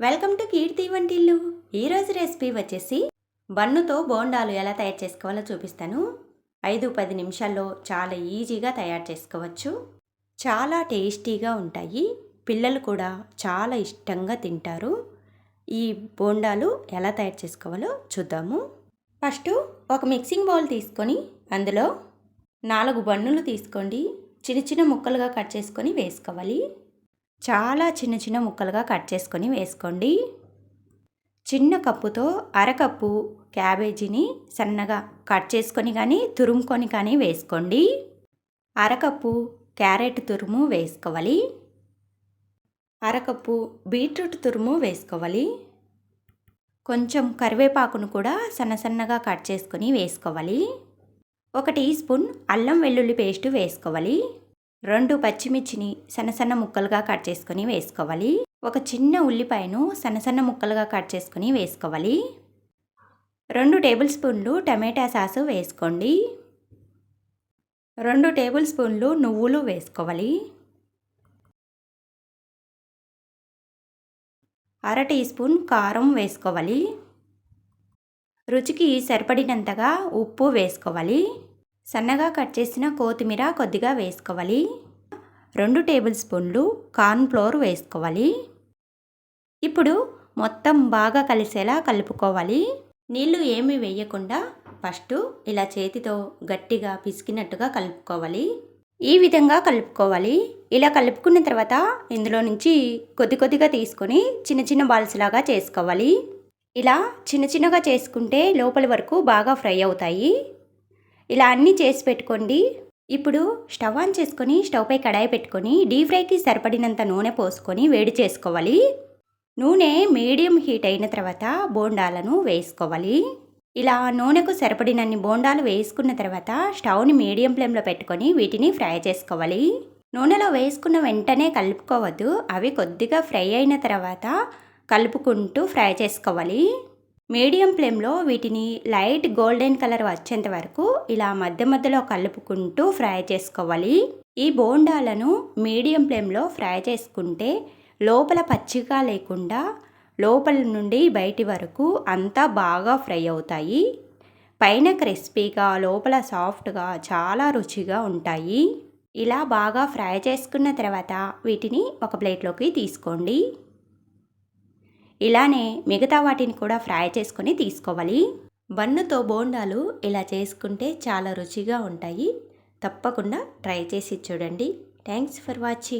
Welcome to కీర్తి వంటిల్లు. ఈరోజు recipe వచ్చేసి బన్నుతో బోండాలు ఎలా తయారు చేసుకోవాలో చూపిస్తాను. ఐదు పది నిమిషాల్లో చాలా ఈజీగా తయారు చేసుకోవచ్చు. చాలా టేస్టీగా ఉంటాయి. పిల్లలు కూడా చాలా ఇష్టంగా తింటారు. ఈ బోండాలు ఎలా తయారు చేసుకోవాలో చూద్దాము. ఫస్ట్ ఒక మిక్సింగ్ బౌల్ తీసుకొని అందులో నాలుగు బన్నులు తీసుకోండి. చిన్న చిన్న ముక్కలుగా కట్ చేసుకొని వేసుకోవాలి. చాలా చిన్న చిన్న ముక్కలుగా కట్ చేసుకొని వేసుకోండి. చిన్న కప్పుతో అరకప్పు క్యాబేజీని సన్నగా కట్ చేసుకొని కానీ తురుముకొని కానీ వేసుకోండి. అరకప్పు క్యారెట్ తురుము వేసుకోవాలి. అరకప్పు బీట్రూట్ తురుము వేసుకోవాలి. కొంచెం కరివేపాకును కూడా సన్న సన్నగా కట్ చేసుకొని వేసుకోవాలి. ఒక టీ స్పూన్ అల్లం వెల్లుల్లి పేస్ట్ వేసుకోవాలి. రెండు పచ్చిమిర్చిని సన్న సన్న ముక్కలుగా కట్ చేసుకొని వేసుకోవాలి. ఒక చిన్న ఉల్లిపాయను సన్న సన్న ముక్కలుగా కట్ చేసుకొని వేసుకోవాలి. రెండు టేబుల్ స్పూన్లు టమాటా సాసు వేసుకోండి. రెండు టేబుల్ స్పూన్లు నువ్వులు వేసుకోవాలి. అర టీ స్పూన్ కారం వేసుకోవాలి. రుచికి సరిపడినంతగా ఉప్పు వేసుకోవాలి. సన్నగా కట్ చేసిన కొత్తిమీర కొద్దిగా వేసుకోవాలి. రెండు టేబుల్ స్పూన్లు కార్న్ ఫ్లోర్ వేసుకోవాలి. ఇప్పుడు మొత్తం బాగా కలిసేలా కలుపుకోవాలి. నీళ్ళు ఏమీ వేయకుండా ఫస్ట్ ఇలా చేతితో గట్టిగా పిసికినట్టుగా కలుపుకోవాలి. ఈ విధంగా కలుపుకోవాలి. ఇలా కలుపుకున్న తర్వాత ఇందులో నుంచి కొద్ది కొద్దిగా తీసుకొని చిన్న చిన్న బాల్స్ లాగా చేసుకోవాలి. ఇలా చిన్న చిన్నగా చేసుకుంటే లోపలి వరకు బాగా ఫ్రై అవుతాయి. ఇలా అన్నీ చేసి పెట్టుకోండి. ఇప్పుడు స్టవ్ ఆన్ చేసుకొని స్టవ్ పై కడాయి పెట్టుకొని డీప్ ఫ్రైకి సరిపడినంత నూనె పోసుకొని వేడి చేసుకోవాలి. నూనె మీడియం హీట్ అయిన తర్వాత బోండాలను వేసుకోవాలి. ఇలా నూనెకు సరిపడినన్ని బోండాలు వేసుకున్న తర్వాత స్టవ్ని మీడియం ఫ్లేమ్లో పెట్టుకొని వీటిని ఫ్రై చేసుకోవాలి. నూనెలో వేసుకున్న వెంటనే కలుపుకోవద్దు అవి కొద్దిగా ఫ్రై అయిన తర్వాత కలుపుకుంటూ ఫ్రై చేసుకోవాలి. మీడియం ఫ్లేమ్లో వీటిని లైట్ గోల్డెన్ కలర్ వచ్చేంత వరకు ఇలా మధ్య మధ్యలో కలుపుకుంటూ ఫ్రై చేసుకోవాలి. ఈ బోండాలను మీడియం ఫ్లేమ్లో ఫ్రై చేసుకుంటే లోపల పచ్చిగా లేకుండా లోపల నుండి బయటి వరకు అంతా బాగా ఫ్రై అవుతాయి. పైన క్రిస్పీగా లోపల సాఫ్ట్గా చాలా రుచిగా ఉంటాయి. ఇలా బాగా ఫ్రై చేసుకున్న తర్వాత వీటిని ఒక ప్లేట్లోకి తీసుకోండి. ఇలానే మిగతా వాటిని కూడా ఫ్రై చేసుకొని తీసుకోవాలి. బన్నుతో బోండాలు ఇలా చేసుకుంటే చాలా రుచిగా ఉంటాయి. తప్పకుండా ట్రై చేసి చూడండి. Thanks for watching.